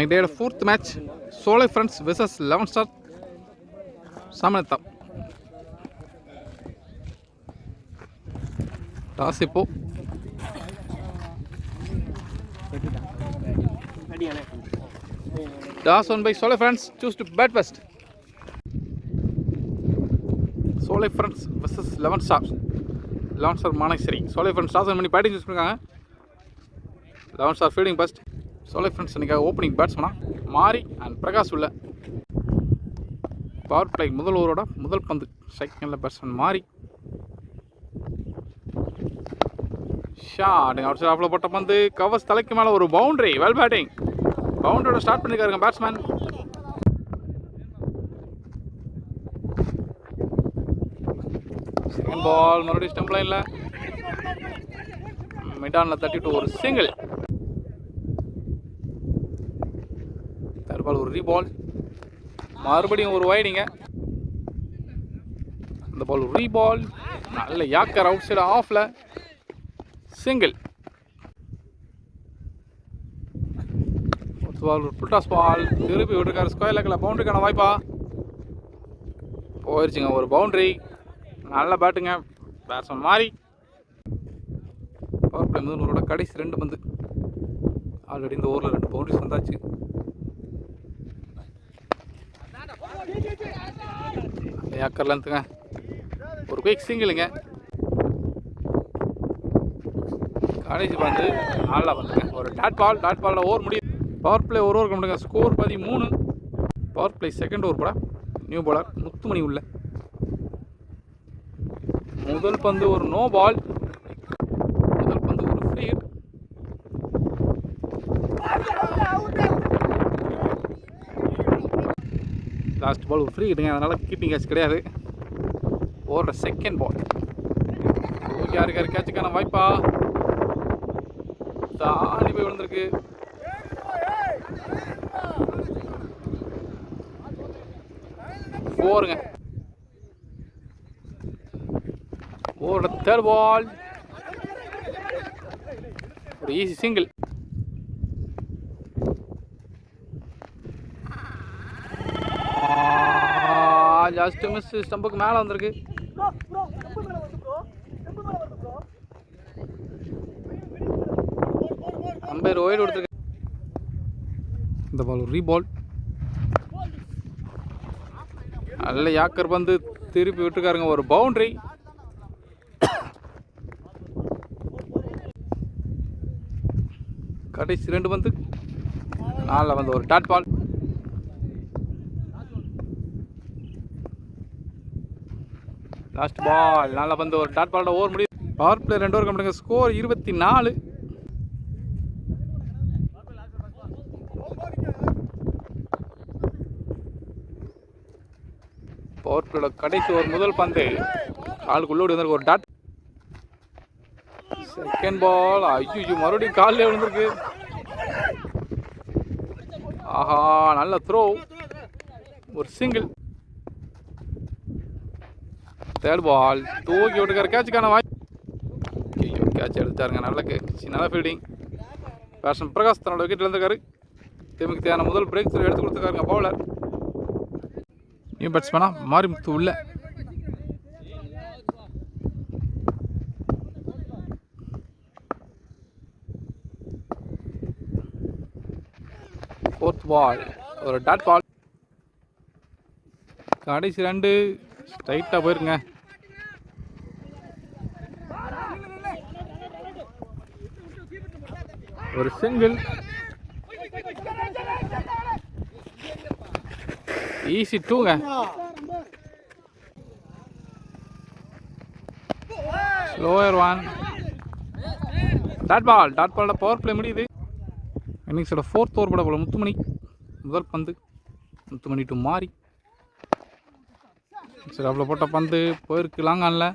இன்னைக்கு டேயோட fourth match Solai friends versus eleven star சாமனத்தா toss இப்போ. Toss won by Solai friends choose to bat first Solai friends versus eleven star eleven star மானேஸ்வரி Solai friends toss won பண்ணி batting choose பண்ணிருக்காங்க. Eleven star fielding first Solai friends இன்னைக்கு opening பேட்ஸ்மனா மாரி and Prakash உள்ள power play முதல் ஓவரோட முதல் பந்து. செகண்டில் பேட்ஸ்மேன் மாறி ஷாட் அவுட் சைட் ஆஃப்ல போட்ட பந்து. கவர்ஸ் தலைக்கு மேலே ஒரு பவுண்டரி வெல் பேட்டிங் பவுண்டரியோட ஸ்டார்ட் பண்ணியிருக்காருங்க பேட்ஸ்மேன் செகண்ட் பால் மறுபடியும் ஸ்டெம்ப் லைனில் மிடானில் தட்டிட்டு ஒரு சிங்கிள் தேர்ட் பால் ஒரு ரீபால் மறுபடியும் ஒரு வைடிங்க அந்த பால் ஒரு ரீபால் நல்ல யாக்கர் அவுட் சைடு ஆஃபில் single ball full toss ball திருப்பி விட்டுருக்காரு. ஸ்கொயர் லெக்கில் பவுண்டரிக்கான வாய்ப்பா. போயிடுச்சுங்க ஒரு பவுண்ட்ரி நல்ல பேட்டுங்க பேட்ஸ்மேன் மாறி. பவர் பிளே முதல்வரோட கடைசி ரெண்டு பந்து. ஆல்ரெடி இந்த ஓவரில் ரெண்டு பவுண்டரிஸ் வந்தாச்சு. ஏக்கர் ஒரு குயிக் சிங்கிளுங்க காலேஜ் பந்து நாளில் வந்துங்க ஒரு டாட் பால் டாட் பாலில் ஓவர் முடியும். பவர் பிளே ஒரு ஓவர் முடியுங்க ஸ்கோர் பதிமூணு. பவர் பிளே செகண்ட் ஓவர் போட. நியூ பாலர் முத்துமணி உள்ள. முதல் பந்து ஒரு நோ பால் முதல் பந்து ஒரு free hit last ball free கிட்டுங்க அதனால் கீப்பிங் கேட்ச் கிடையாது. ஓடுற செகண்ட் பால் யாருக்கு யாரு கேட்சுக்கான வாய்ப்பா? தாண்டி போய் விழுந்திருக்கு. போருங்க ஓடுற தேர்ட் பால் ஒரு ஈஸி சிங்கிள் ஜஸ்ட் மிஸ் ஸ்டம்புக்கு மேலே வந்திருக்கு. அம்பையர் ஒயிட் கொடுத்துருக்கு. இந்த பால் ஒரு ரீபால் நல்ல யாக்கர் பந்து திருப்பி விட்டுருக்காருங்க. ஒரு பவுண்டரி கடைசி ரெண்டு பந்து. நாலில் வந்து ஒரு டாட் பால் லாஸ்ட் பால் நல்லா பந்து ஒரு டாட் பாலோட ஓவர் முடியும் பவர் பிளே ரெண்டு ஓவர் கம்பிடுங்க ஸ்கோர் இருபத்தி நாலு பவர் பிளேட கடைசி ஒரு முதல் பந்து. காலுக்கு வந்திருக்கு ஒரு டாட் செகண்ட் பால் ஐயோ மறுபடியும் காலில் விழுந்திருக்கு. ஆஹா நல்ல த்ரோ ஒரு சிங்கிள் தேர்ட் பால் தூக்கி விட்டுக்கார் கேட்சுக்கான வாய் ஐயோ கேட்ச் எடுத்தாருங்க நல்ல கேட்ச் நல்ல ஃபீல்டிங் பேஷன் பிரகாஷ் தன்னோட விக்கெட் இருந்திருக்காரு திமுக தேவையான முதல் பிரேக் த்ரூ எடுத்து கொடுத்துருக்காருங்க பவுலர் நியூ பேட்ஸ்மேனா மாரிமுத்து உள்ள. ஃபோர்த் பால் ஒரு டாட் பால் கடைசி ரெண்டு. ஸ்ட்ரைட்டாக போயிருங்க. ஒரு single easy டூங்க slower one dot ball dot பாலோட பவர் பிளே முடியுது. இன்னிங்ஸோட ஃபோர்த் ஓவர் பட போல முத்துமணி. முதல் பந்து. முத்துமணி டு மாறி. சரி அவ்வளோ போட்ட பந்து போயிருக்கு லாங்கானில்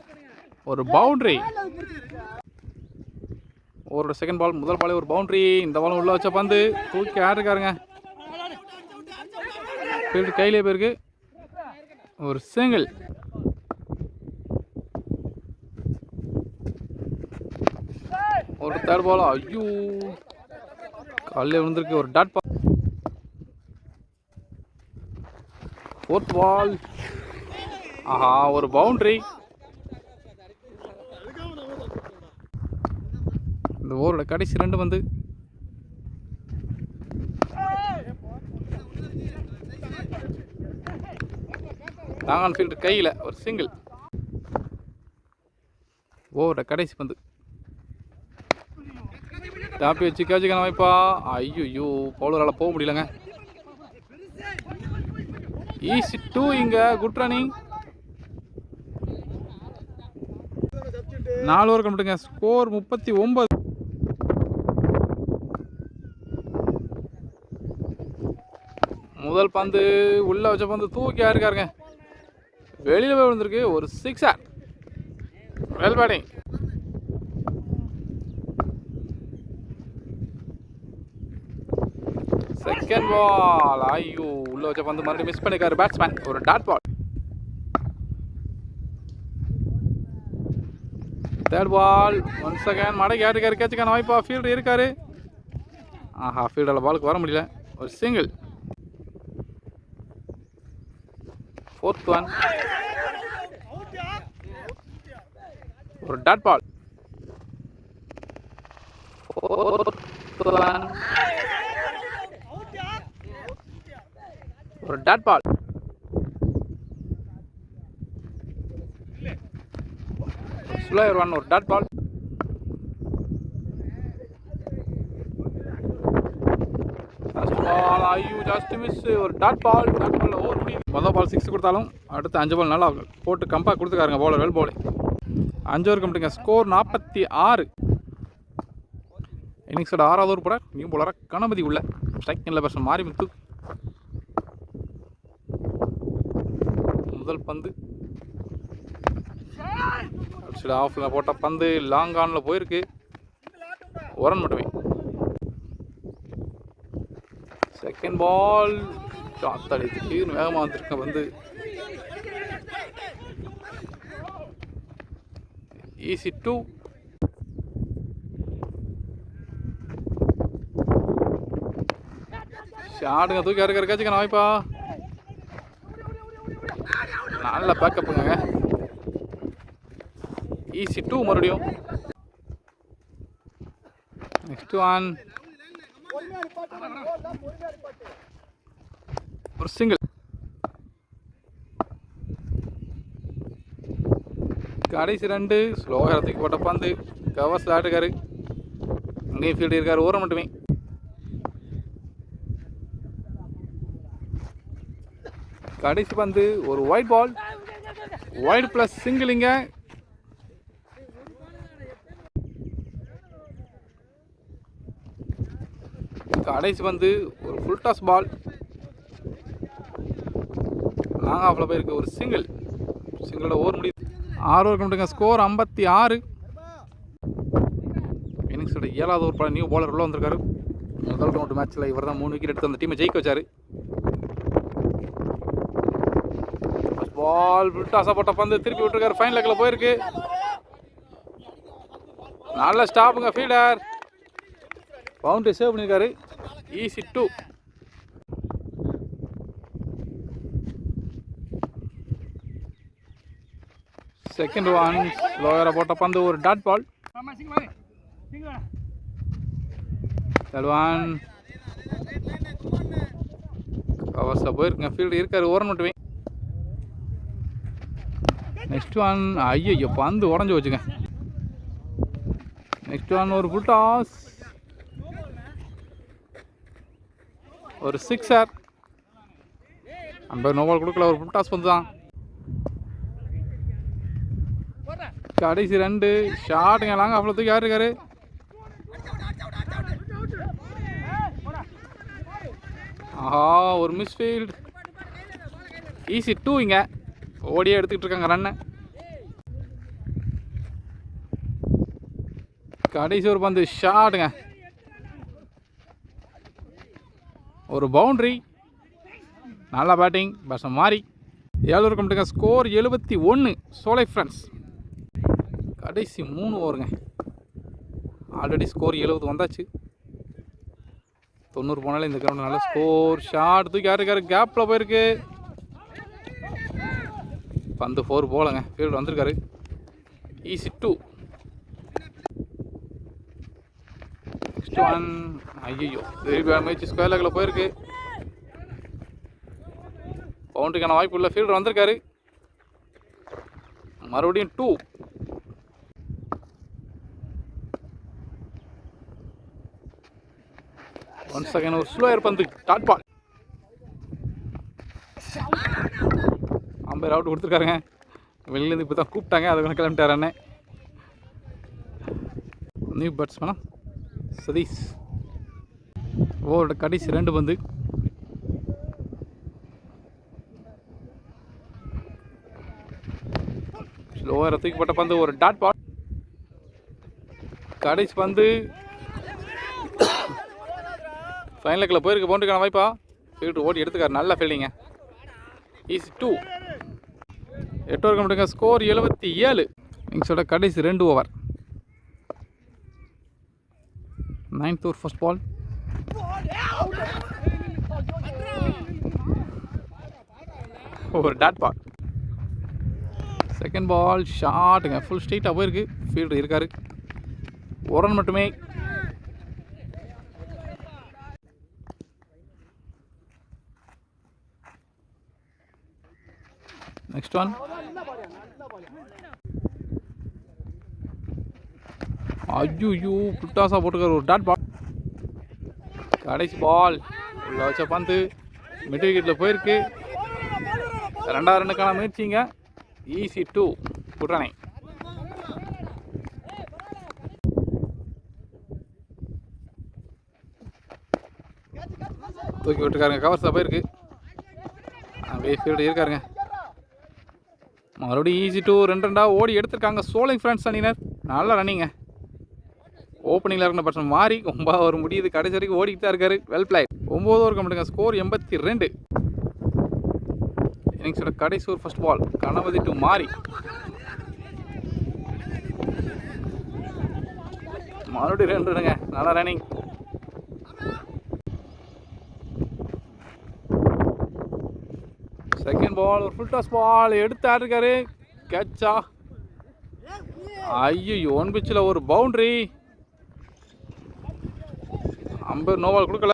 ஒரு பவுண்ட்ரி அவரோட செகண்ட் பால் முதல் பாலே ஒரு பவுண்டரி இந்த பாலும் உள்ள வச்ச பந்து. தூக்கி ஆடிருக்காருங்க ஃபீல்டு கையிலே போயிருக்கு. ஒரு சிங்கிள் ஒரு தேர்ட் பாலா ஐயோ. காலையில் விழுந்திருக்கு. ஒரு டாட் பால் ஃபோர்த் பால் ஆஹா ஒரு பவுண்டரி இந்த கடைசி ரெண்டு வந்து லாங் ஃபீல்டு கையில் ஒரு சிங்கிள் ஓவர கடைசி பந்து. டாப்பி வச்சு கேட்சுக்கான வாய்ப்பா. ஐயோ பவுலரால் போக முடியலங்க. ஈஸி டூ இங்கே குட் ரன்னிங் நாலு ஓவர் கம்பிட்டுங்க ஸ்கோர் முப்பத்தி ஒன்பது முதல் பந்து உள்ளே வச்ச பந்து தூக்கி இருக்காருங்க வெளியில் போய் விழுந்திருக்கு. ஒரு sixer well batting second ball ஐயோ உள்ள வச்ச பந்து மறுபடியும் மிஸ் பண்ணிருக்காரு பேட்ஸ்மேன் ஒரு dot ball third ball one second மடை யாருக்காரு கேட்சுக்கான வாய்ப்பா. ஃபீல்டு இருக்காரு. ஆஹா ஃபீல்டில் பாலுக்கு வர முடியல. ஒரு சிங்கிள் ஃபோர்த் ஒன் ஒரு டாட் பால் ஒரு டாட் பால் சுலா ஒன் ஒரு டாட் பால் லாஸ்ட் மிஸ் ஒரு dot ball dot ball over முடியுது மொதல் பால் சிக்ஸ் கொடுத்தாலும் அடுத்து அஞ்சு பால் நல்லா போட்டு கம்பாக கொடுத்துக்காருங்க பவுலர்கள் வெல் அஞ்சு ஓவர் கம்பிட்டுங்க ஸ்கோர் நாற்பத்தி ஆறு. இன்னிங்ஸோட ஆறாவது ஓவர் போட நியூ போலராக கணபதி உள்ள. ஸ்ட்ரைக் இல்லை பர்சன் மாறி முத்து முதல் பந்து. சில ஆஃபில் போட்ட பந்து லாங் ஆனில் போயிருக்கு. ஒரன் மட்டுமே. செகண்ட் பால் காத்தாடி திடீர்னு வேகமாக வந்திருக்கேன் வந்து ஈஸி டூ ஷாடுங்க தூக்கி யாருக்கு இருக்காச்சுக்கணும் வாய்ப்பா நல்ல பேக்கப்புங்க ஈஸி டூ மறுபடியும். நெக்ஸ்ட் ஒன் ஒரு சிங்கிள் கடைசி ரெண்டு ஸ்லோகர் தூக்கி போட்ட பந்து. கவர்ஸ் ஆட்டுக்காரு அங்கேயும் ஃபீல்டு இருக்காரு ஓரம் மட்டுமே. கடைசி பந்து ஒரு ஒயிட் பால் ஒயிட் ப்ளஸ் சிங்கிளிங்க கடைசி வந்து ஒரு ஃபுல் டாஸ் பால் லாங் ஆஃபில் போயிருக்கு ஒரு சிங்கிள் சிங்கிளோட ஓவர் முடியுது. ஆறு ஓவர் கம்பிட்டுங்க ஸ்கோர் ஐம்பத்தி ஆறு. இன்னிங்ஸோட ஏழாவது ஒரு பல நியூ பாலர் உள்ள வந்திருக்காரு. முதல் ரவுண்ட் மேட்ச்சில் இவர் தான் மூணு விக்கெட் எடுத்து அந்த டீமை ஜெயிக்க வச்சார். பால் டாஸாக போட்ட பந்து திருப்பி விட்டுருக்காரு. ஃபைன் லெக்கில் போயிருக்கு. நல்ல ஸ்டாப்புங்க ஃபீல்டர் பவுண்டரி சேவ் பண்ணியிருக்காரு ஈஸி டூ செகண்ட் ஒன் லோயரை போட்ட பந்து ஒரு டாட் பால் தேர்ட் ஒன் கவர்ஸில் போயிருக்குங்க ஃபீல்டு இருக்காரு ஓரம் மட்டுமே. நெக்ஸ்ட் ஒன் ஐயோ பந்து உடஞ்சி வச்சுங்க நெக்ஸ்ட் ஒன் ஒரு ஃபுல் டாஸ் ஒரு சிக்ஸர் ஐம்பது நோபால் கொடுக்கல ஒரு புட்டாஸ் பந்து தான். கடைசி ரெண்டு ஷாட்டுங்க லாங்க அவ்வளோ தூக்கி யார் இருக்காரு? ஆஹா ஒரு மிஸ்ஃபீல்டு ஈஸி டூ இங்கே. ஓடியே எடுத்துக்கிட்டு இருக்காங்க ரன்னு கடைசி ஒரு பந்து ஷாட்டுங்க ஒரு பவுண்ட்ரி நல்ல பேட்டிங் பசம் மாறி. ஏழு கம்பிட்டுங்க ஸ்கோர் எழுபத்தி ஒன்று சோலை ஃப்ரெண்ட்ஸ் கடைசி மூணு ஓவருங்க ஆல்ரெடி ஸ்கோர் எழுபது வந்தாச்சு. தொண்ணூறு போனாலே இந்த கிரவுண்ட் நல்ல ஸ்கோர் ஷார்ட் தூக்கி யாரு இருக்காரு கேப்பில் போயிருக்கு. பந்து ஃபோர் போகலங்க. ஃபீல்டு வந்திருக்காரு. ஈஸி டூ நெக்ஸ்ட் ஒன் ஐயோ திருப்பி முயற்சி. ஸ்கொயர் லெக்கில் போயிருக்கு. பவுண்டரிக்கான வாய்ப்பு இல்லை ஃபீல்டர் வந்திருக்காரு. மறுபடியும் டூ ஒன் செகண்ட் ஒரு ஸ்லோயர் பந்து. டாட் பால் ஐம்பது அவுட் கொடுத்துருக்காருங்க. வெளியிலேருந்து இப்போ தான் கூப்பிட்டாங்க. அதை கிளம்பிட்டார் அண்ணே. நியூ பேட்ஸ்மேனா சதீஷ் ஓவரோட கடைசி ரெண்டு பந்து. ஸ்லோவாக தூக்கிப்பட்ட பந்து ஒரு டாட் பால் கடைசி பந்து. ஃபைனலுக்கில் போயிருக்கு பவுண்டுக்கான வாய்ப்பா. ஃபீல்டு ஓடி எடுத்துக்காரு நல்ல ஃபீல்டிங்க ஈஸி டூ எட்டு ஓவர் கம்பிட்டுங்க ஸ்கோர் எழுபத்தி ஏழு. இன்னிங்ஸோட கடைசி ரெண்டு over ninth over first ball ஒரு டாட் பால் செகண்ட் பால் ஷாட்டுங்க ஃபுல் ஸ்ட்ரெயிட்டாக போயிருக்கு. ஃபீல்டர் இருக்காரு. ஒரு ரன் மட்டுமே. நெக்ஸ்ட் ஒன் ஐயோ புட்டாசா போட்டுக்கார் ஒரு டாட் பால் கடைசி பால். உள்ள வச்ச பந்து மிட் விக்கெட்டில் போயிருக்கு. ரெண்டாவது ரன்னுக்கான முயற்சிங்க. ஈஸி டூ குட்டனை தூக்கி விட்டுருக்காருங்க. கவர்ஸில் போயிருக்கு. அப்படியே ஃபீல்டு இருக்காருங்க. மறுபடியும் ஈஸி டூ ரெண்டு ரெண்டாக ஓடி எடுத்திருக்காங்க. சோலிங் ஃப்ரெண்ட்ஸ் அணியினர். நல்லா ரன்னிங்க ஓப்பனிங்கில் இருக்கிற பர்சன் மாறி ஒம்பது ஓவர் முடியுது. கடைசி வரைக்கும் ஓடிக்கிட்டு தான் இருக்காரு. வெல் பிளேட் ஒம்பது ஓவர் கம்பிட்டுங்க ஸ்கோர் எண்பத்தி ரெண்டு. இன்னிங்ஸோட கடைசி ஒரு ஃபர்ஸ்ட் பால் கணபதி டு மாறி. மறுபடியும் ரெண்டு ரன்னுங்க நல்லா ரன்னிங் செகண்ட் பால் ஒரு ஃபுல் டாஸ் பால் எடுத்து இருக்காரு கேட்சா ஐயோ ஒன் பிச்சில் ஒரு பவுண்ட்ரி ஐம்பது நோவால் கொடுக்கல.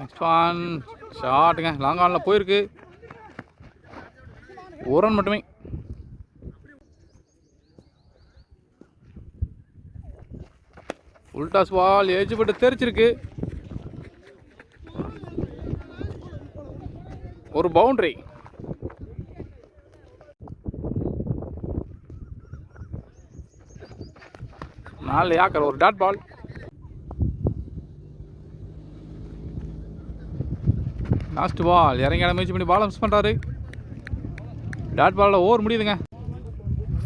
நெக்ஸ்ட் ஒன் ஷார்ட்டுங்க லாங் ஆனில் போயிருக்கு. ஒரு ரன் மட்டுமே. உல்டாஸ் டாஸ் பால் ஏஜ் பட்டு தெரிச்சிருக்கு. ஒரு பவுண்டரி நாலு ஏக்கர் ஒரு டாட் பால் லாஸ்ட் பால் இறங்கி இடம் முயற்சி பண்ணி பால் மிஸ் பண்ணுறாரு டாட் பாலில் ஓவர் முடியுதுங்க.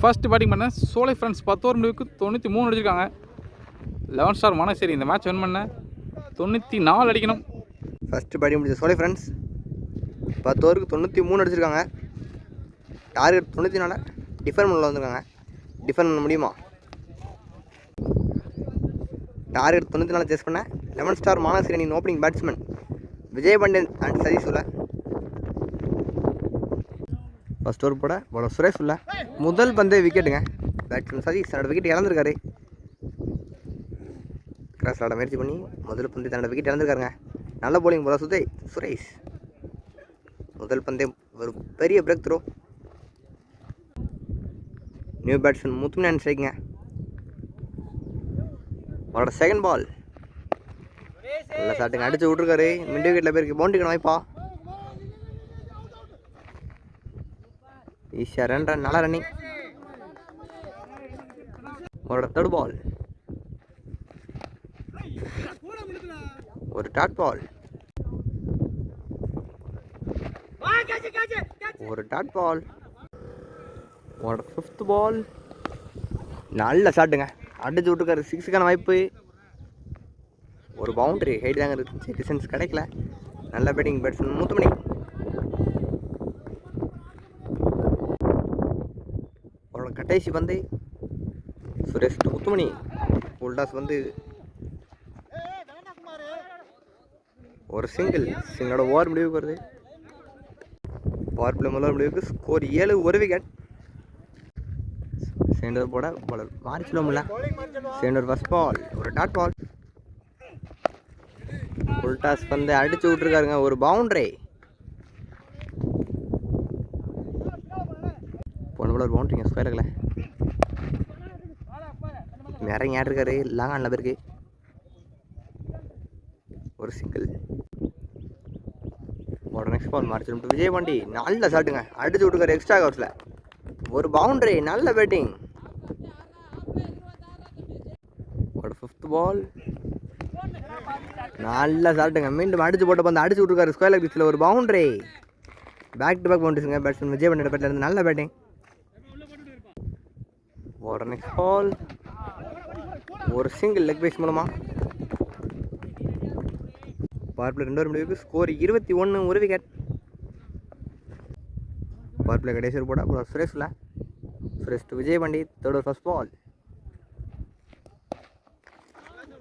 ஃபர்ஸ்ட் பேட்டிங் பண்ண சோலை ஃப்ரெண்ட்ஸ் பத்து ஓவர் முடிவுக்கு தொண்ணூற்றி மூணு அடிச்சிருக்காங்க. லெவன் ஸ்டார் மனசேரி இந்த மேட்ச் வின் பண்ண தொண்ணூற்றி நாலு அடிக்கணும். ஃபஸ்ட்டு பேட்டிங் முடிஞ்ச சோலை ஃப்ரெண்ட்ஸ் பத்து ஓவருக்கு தொண்ணூற்றி மூணு அடிச்சிருக்காங்க. டார்கெட் தொண்ணூற்றி நாலு டிஃபன் பண்ணல வந்திருக்காங்க. டிஃபன் பண்ண முடியுமா? டார்கெட் தொண்ணூற்றி நாலு சேஸ் பண்ண. Eleven star மானசிரணியின் opening batsman Vijayapandiyan and Sathish உள்ள ஃபஸ்ட் ஓவர் போட. போல சுரேஷ் உள்ள முதல் பந்தே விக்கெட்டுங்க பேட்ஸ்மேன் சதீஷ் தன்னோட விக்கெட் இழந்திருக்காரு. கிராஸ் ஆட முயற்சி பண்ணி முதல் பந்து தன்னோட விக்கெட் இழந்திருக்காருங்க. நல்ல போலிங் போல சுதே சுரேஷ். முதல் பந்தே ஒரு பெரிய break throw new batsman Muthumani ஸ்ட்ரைக்குங்க அவரோட செகண்ட் பால் நல்ல சாட்டுங்க அடிச்சு விட்ருக்காரு மிட் விக்கெட்டில் போயிருக்கு. பவுண்டரிக்கான வாய்ப்பா. ஈஸியாக ரன் ரன் நல்லா ரன்னிங் அவரோட தேர்ட் பால் ஒரு டாட் பால் ஒரு டாட் பால் ஒரு ஃபிஃப்த் பால் நல்ல ஷாட்டுங்க அடிச்சு விட்டுருக்காரு. சிக்ஸுக்கான வாய்ப்பு. ஒரு பவுண்டரி ஹைட் தாங்க இருந்துச்சு டிசன்ஸ் கிடைக்கல. நல்ல பேட்டிங் பேட்ஸ்மேன் முத்துமணி. அவரோட கடைசி பந்து சுரேஷ் முத்துமணி. உல்டாஸ் வந்து ஒரு சிங்கிள் சிங்களோட ஓவர் முடிவுக்கு வருது. பவர் பிளே முதல் முடிவுக்கு ஸ்கோர் ஏழு ஒரு விக்கெட் சென்டர் போட பாலர் மாறி முடியல சென்டர் ஃபர்ஸ்ட் பால் ஒரு டாட் பால் ஃபுல் டாஸ் வந்து அடிச்சு விட்ருக்காருங்க ஒரு பவுண்டரி போன போல ஒரு பவுண்ட்ரிங்க ஸ்கொயருங்களே நிறைய யார் இருக்காரு லாங் ஆனில் பேருக்கு ஒரு சிங்கிள் ஒரு நெக்ஸ்ட் பால் மாறி விஜய் பாண்டி நல்ல சாட்டுங்க அடிச்சு விட்டுருக்காரு எக்ஸ்ட்ரா கவர்ஸில் ஒரு பவுண்டரி நல்ல பேட்டிங் ஒரு ஃபிஃப்த் பால் நல்லா சாப்பிட்டுங்க. மீண்டும் அடிச்சு போட்ட பந்து அடிச்சு விட்ருக்காரு ஸ்கொயர் லெக் பிச்சில் ஒரு பவுண்ட்ரி பேக் டு பேக் பவுண்டரிஸுங்க பேட்ஸ்மேன் விஜய் பண்ணிட பேட்டில் இருந்து நல்ல பேட்டிங் ஒரு நெக்ஸ்ட் பால் ஒரு சிங்கிள் லெக் பீஸ் மூலமாக பார்ப்பில் ரெண்டு ஒரு முடிவுக்கு ஸ்கோர் இருபத்தி ஒன்று ஒரு விக்கெட் பார்ப்பில் கடைசி போட அப்புறம் சுரேஷில். சுரேஷ் டு விஜய் பண்டி தேர்ட் ஃபர்ஸ்ட் பால்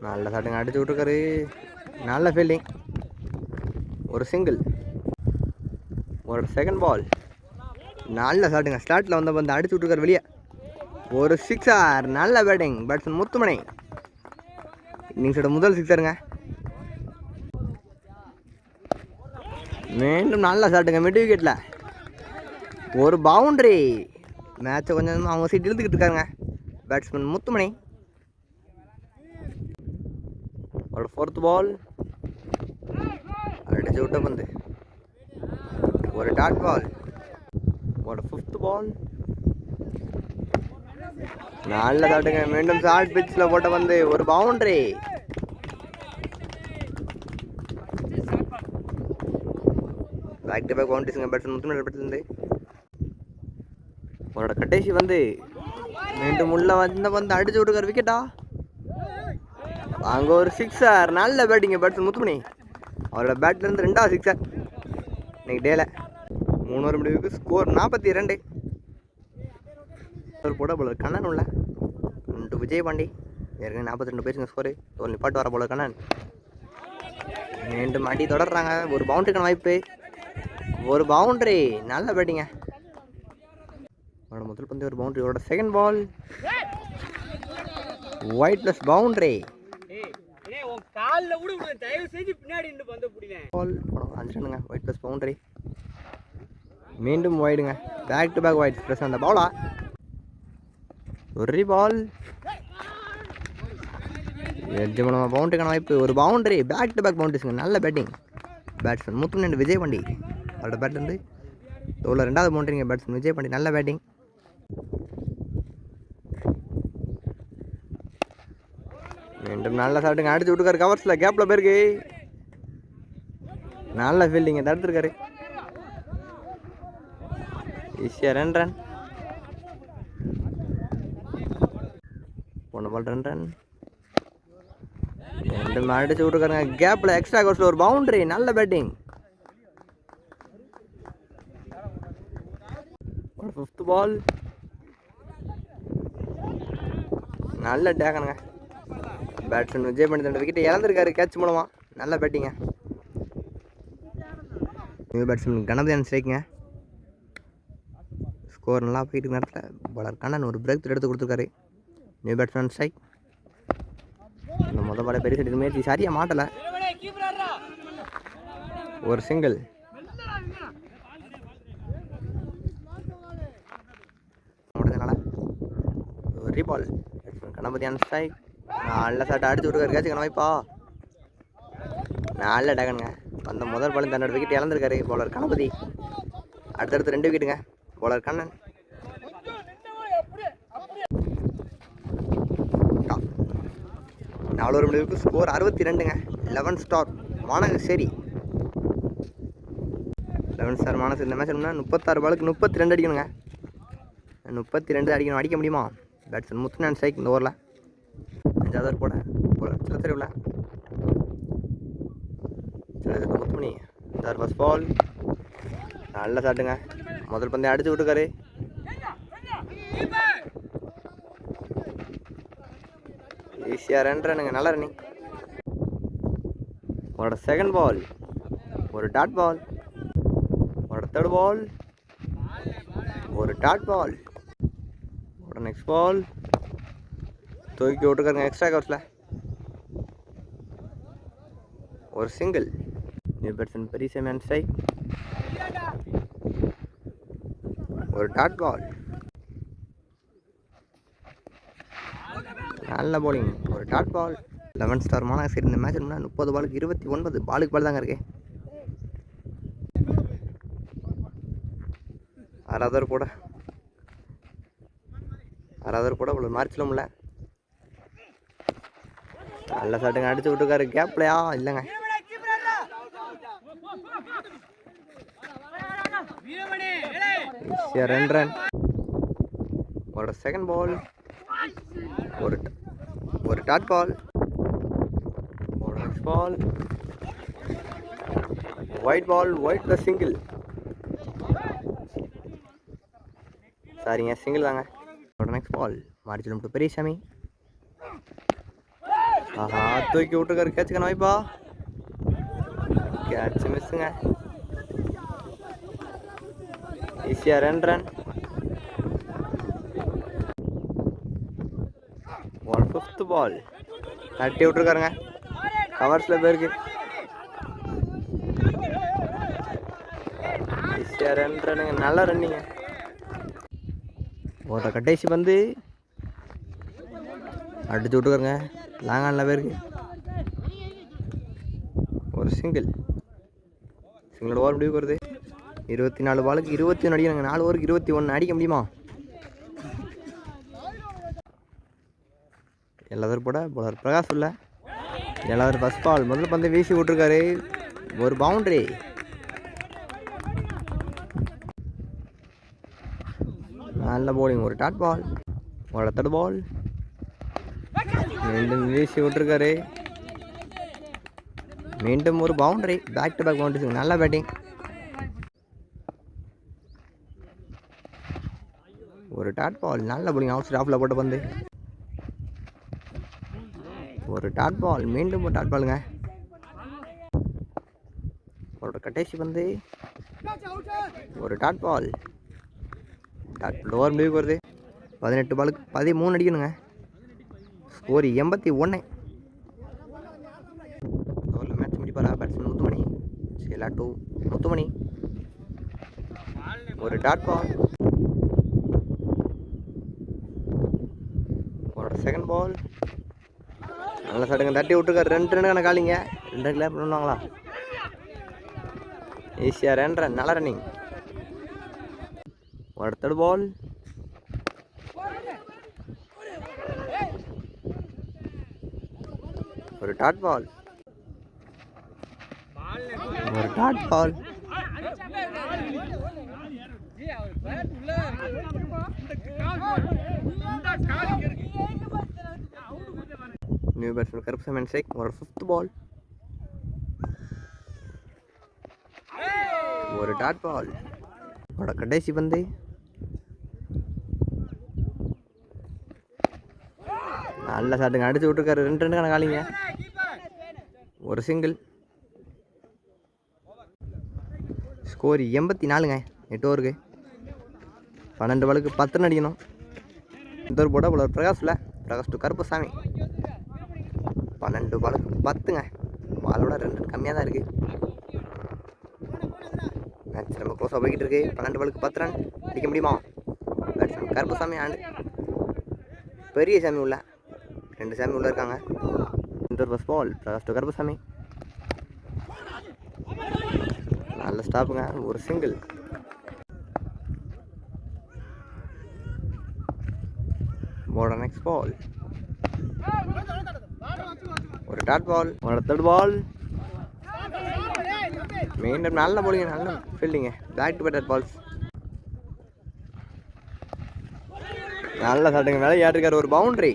நல்ல சட்டுங்க அடிச்சு விட்ருக்காரு நல்ல ஃபீல்டிங் ஒரு சிங்கிள் ஒரு செகண்ட் பால் நல்ல சாட்டுங்க ஸ்டார்ட்டில் வந்த வந்து அடிச்சு விட்ருக்காரு வெளியே. ஒரு சிக்ஸார் நல்ல பேட்டிங் பேட்ஸ்மேன் முத்துமணி. இன்னிங்ஸோட முதல் சிக்ஸருங்க மீண்டும் நல்ல ஷாட்டுங்க மிட் விக்கெட்டில் ஒரு பவுண்ட்ரி மேட்சை கொஞ்சம் அவங்க சீட் இழுத்துக்கிட்டு இருக்காருங்க. பேட்ஸ்மேன் முத்துமணி. ஒரு ஃபோர்த் பால் அடிச்சு விட்ட பந்து ஒரு டாட் பால் ஒரு ஃபிஃப்த் பால் நல்ல தாட்டுங்க மீண்டும் ஷார்ட் பிச்சில் போட்ட வந்து ஒரு பவுண்டரி பேக் டு பேக் பவுண்டரிஸுங்க பேட்ஸ் முத்துமணி பேட்ஸ்லேருந்து உன்னோட கட்டேசி வந்து மீண்டும் உள்ள வந்த வந்து அடிச்சு விட்டுக்கார் விக்கெட்டா அங்கே ஒரு சிக்ஸர் நல்ல பேட்டிங்க பேட்ஸ் முத்துமணி. அவரோட பேட்லேருந்து ரெண்டாவது சிக்ஸர் இன்னைக்கு டேல மூணு ஒரு முடிவுக்கு ஸ்கோர் நாற்பத்தி ரெண்டு ஒரு போட போல கண்ணன் உள்ள. ரெண்டு விஜய் பாண்டி. ஏற்கனவே நாற்பத்தி ரெண்டு பேருங்க ஸ்கோரு ஒரு நிப்பாட்டு வர போல கண்ணன். மீண்டும் அடி தொடர்றாங்க. ஒரு பவுண்டரிக்கான வாய்ப்பு. ஒரு பவுண்டரி நல்ல பேட்டிங்க அவரோட முதல் பந்து ஒரு பவுண்டரி அவரோட second ball wide plus boundary காலில் விடு விடு. தயவு செஞ்சு பின்னாடி நின்று பந்த பிடிவேன் பால் படம் ரன்னுங்க ஒயிட் ப்ளஸ் பவுண்டரி மீண்டும் ஒயிடுங்க back to back wide plus அந்த பாலா ஒரு பால் எட்ஜ் மூலமாக பவுண்டரிக்கான வாய்ப்பு. ஒரு பவுண்டரி பேக் டு பேக் பவுண்டரிஸுங்க நல்ல பேட்டிங் பேட்ஸ்மேன் ரெண்டு விஜய் பாண்டி. அவரோட பேட் வந்து உள்ள ரெண்டாவது பவுண்டரிங்க பேட்ஸ்மேன் விஜய் பாண்டி. நல்ல பேட்டிங் மீண்டும் நல்லா சாப்பிட்டுங்க. அடிச்சு விட்டுக்காரு கவர்ஸில் கேப்பில் போயிருக்கு. நல்ல ஃபீல்டிங்க தடுத்துருக்காரு. ஈஸியாக ரன் ரன் பொண்ணு பால் ரன் ரன் ரெண்டு அடிச்சு விட்டுருக்காருங்க. கேப்பில் எக்ஸ்ட்ரா கோர்ஸில் ஒரு பவுண்டரி நல்ல பேட்டிங் ஒரு ஃபிஃப்த் பால் நல்ல டேக்கனுங்க பேட்ஸ்மேன் விஜய் பண்ணி ரெண்டு விக்கெட் இழந்திருக்காரு கேட்ச் மூலமா. நல்ல பேட்டிங்க நியூ பேட்ஸ்மேன் கணபதியான் ஸ்ட்ரைக்குங்க ஸ்கோர் நல்லா போயிட்டு நேரத்தில் பலர் கண்ணன் ஒரு பிரேக் எடுத்து கொடுத்துருக்காரு. நியூ பேட்ஸ்மேன் ஸ்ட்ரைக் இந்த முத பாட பெரிய சைடு முயற்சி சரியாக மாட்டலை. ஒரு சிங்கிள் முடிஞ்சனால ஒரு ரீபால் கணபதியான் ஸ்ட்ரைக் நல்ல சாட்டை அடிச்சு விட்டுருக்காரு கேச்சுக்கணும் வாய்ப்பா நல்ல டகனுங்க. அந்த முதல் பாலம் தன்னோட விக்கெட் இழந்திருக்காரு போலர் கணபதி. அடுத்தடுத்து ரெண்டு விக்கெட்டுங்க போலர் கண்ணன். நாலு ஒரு முடிவுக்கு ஸ்கோர் அறுபத்தி ரெண்டுங்க லெவன் ஸ்டார் சரி லெவன் ஸ்டார் மானகசேரி இந்த மேட்ச் முப்பத்தாறு பாலுக்கு முப்பத்தி ரெண்டு அடிக்கணுங்க. முப்பத்தி ரெண்டு அடிக்கணும் அடிக்க முடியுமா? பேட்ஸ்மேன் முத்துனான் ஸ்ட்ரைக் இந்த ஓவரில். அஞ்சாவது over போட போல. சில முத்துமணி சார் ஃபஸ்ட் பால் நல்ல சாட்டுங்க முதல் பந்தை அடிச்சு விட்டுக்காரு ஈஸியாக ரெண்டு ரன்னுங்க நல்ல ரன்னிங் அவரோட செகண்ட் பால் ஒரு டாட் பால் ஒரு தேர்ட் பால் ஒரு டாட் பால் ஒரு நெக்ஸ்ட் பால் தூக்கி விட்டுருக்காருங்க எக்ஸ்ட்ரா கவர்ஸில் ஒரு சிங்கிள் நியூ பேட்ஸ்மேன் பெரிய மேன் ஸ்ட்ரைக் ஒரு டாட் பால் நல்ல போலிங் ஒரு டாட் பால் லெவன் ஸ்டார் மாநகர் சரி இந்த மேட்ச் முப்பது பாலுக்கு இருபத்தி ஒன்பது பாலுக்கு பால் தாங்க இருக்கு ஆறாவது கூட. ஆறாவது கூட இவ்வளோ மார்ச்சிலும் இல்லை. நல்ல சாட்டுங்க அடிச்சு விட்டுருக்காரு. கேப்லையா? இல்லைங்க. ரெண்டு ரன் ஒரு செகண்ட் பால் ஒரு ஒரு டாட் பால் ஒரு next ball wide ball wide the single சாரிங்க சிங்கிள் தாங்க? ஒரு next ball margin to Periyasamy. ஆஹா தூக்கி விட்டுருக்காரு. கேட்சுக்கான வைப்பா கேட்ச் மிஸ்ஸுங்க ஈஸியாக ரெண்டு ரன் ஒரு ஃபிஃப்த் பால் தட்டி விட்ருக்காருங்க கவர்ஸில் போயிருக்கு. ஈஸியாக ரெண்டு ரன்னுங்க நல்ல ரன்னிங்க ஓட்ட கடைசி வந்து அடிச்சு விட்டுக்காருங்க லாங்கானில் பேருக்கு ஒரு சிங்கிள் சிங்கிள் ஓவர் முடிவுக்கு வருது. இருபத்தி நாலு பாலுக்கு இருபத்தி ஒன்று அடிக்கணுங்க. நாலு ஓவருக்கு இருபத்தி ஒன்று அடிக்க முடியுமா? எல்லாரும் போட போலர் பிரகாஷ் இல்லை எல்லாரும் ஃபஸ்ட் பால் முதல்ல பந்து வீசி விட்ருக்காரு ஒரு பவுண்டரி நல்ல போலிங் ஒரு டாட் பால் ஒரு தடு பால் மீண்டும் வீசி விட்ருக்காரு மீண்டும் ஒரு boundary back to back boundary நல்ல பேட்டிங் ஒரு டாட் பால் நல்ல பிடிங்க அவுட் ஸ்டாஃபில் போட்டு பந்து. ஒரு டாட் பால் மீண்டும் ஒரு டாட் பாலுங்க அவரோட கடைசி பந்து. ஒரு dot ball dot ball over முடிவுக்கு வருது பதினெட்டு பாலுக்கு பதிமூணு அடிக்கணுங்க. ஒரு எண்பத்தி ஒன்று மேட்ச் முடிப்பாரா? பேட்ஸ்மேன் முத்துமணி. சேலா டூ முத்துமணி. ஒரு டாட் பால் ஒரு செகண்ட் பால் நல்ல சடுங்க தட்டி விட்டுருக்காரு. ரெண்டு ரன் காலிங்க ரெண்டு கிலோ பண்ணுவாங்களா? ஈஸியாக ரெண்டு ரன் நல்ல ரன்னிங் ஒரு தேர்ட் பால் ஒரு டாட் பால் ஒரு dot ball new batsman Karuppu semen சேக் ஒரு ஃபிஃப்த் பால் ஒரு டாட் பால் அவரோட கடைசி பந்து. நல்ல சாட்டுங்க அடிச்சு விட்டுருக்காரு. ரெண்டு ரெண்டு கணக்காளிங்க ஒரு சிங்கிள் ஸ்கோர் எண்பத்தி நாலுங்க எட்டு ஓவருக்கு பன்னெண்டு பாலுக்கு பத்து ரன் அடிக்கணும். இந்த ஒரு போட போல பிரகாஷில் பிரகாஷ் டு கருப்பசாமி. பன்னெண்டு பாலுக்கு பத்துங்க. பாலோட ரெண்டு கம்மியாக தான் இருக்குது மேட்ச் ரொம்ப க்ளோஸாக போய்கிட்டு இருக்கு. பன்னெண்டு பாலுக்கு பத்து ரன் அடிக்க முடியுமா? பேட்ஸ்மேன் கருப்பசாமி ஆண்டு பெரிய சாமி உள்ள. ரெண்டு சாமி உள்ளே இருக்காங்க. இந்த பஸ் பால் பிரகாஷ் டு நல்ல ஸ்டாப்புங்க ஒரு சிங்கிள் போட நெக்ஸ்ட் பால் ஒரு டாட் பால் ஒரு தேர்ட் பால் மீண்டும் நல்ல bowling நல்ல ஃபீல்டிங்க பேக் டு பேட்டர் பால்ஸ் நல்ல சாட்டுங்க மேலே ஏற்றிருக்காரு ஒரு பவுண்டரி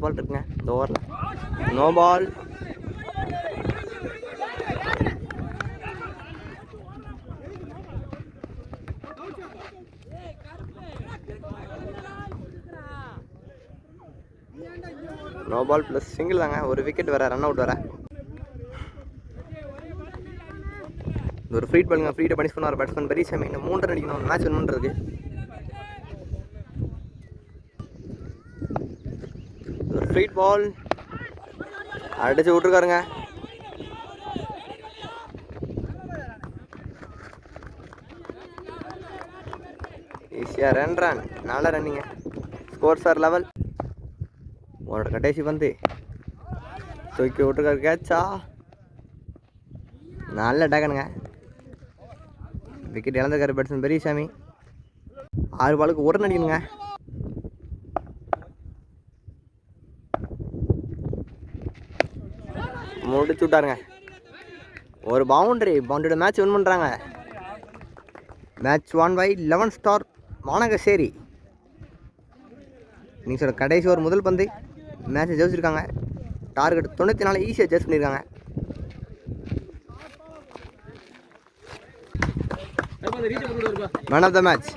ரெண்டு பால் இருக்குங்க. இந்த ஓவரில் no ball no ball plus single தாங்க. ஒரு விக்கெட் வர ரன் அவுட் வர இது ஒரு ஃப்ரீட் பாலுங்க ஃப்ரீட்டை பனிஷ் பண்ணுவார் பேட்ஸ்மேன் பெரியசாமி இன்னும் மூன்று அடிக்கணும். மேட்ச் வின் பண்ணுறதுக்கு ஸ்ட்ரீட் பால். அடிச்சு விட்ருக்காருங்க ஈஸியாக ரன் ரன் நல்ல ரன்னிங்க ஸ்கோர் சார் லெவல் உன்னோட கடைசி வந்து தூக்கி விட்டுருக்காரு கேட்சா. நல்ல டேக்கனுங்க விக்கெட் இழந்திருக்காரு பேட்ஸ்மேன் பெரியசாமி. ஆறு பாலுக்கு ஒரு நடிக்கணுங்க முடிச்சு விட்டாருங்க. ஒரு பவுண்டரி பவுண்டரியோட மேட்ச் வின் பண்ணுறாங்க match won by eleven star Manakaseri நீங்கள் சொல்ல கடைசி ஒரு முதல் பந்து. மேட்ச்சை ஜெயிச்சிருக்காங்க. டார்கெட் தொண்ணூற்றி நாலு ஈஸியாக ஜெயிச் பண்ணியிருக்காங்க மேன் ஆஃப் த மேட்ச்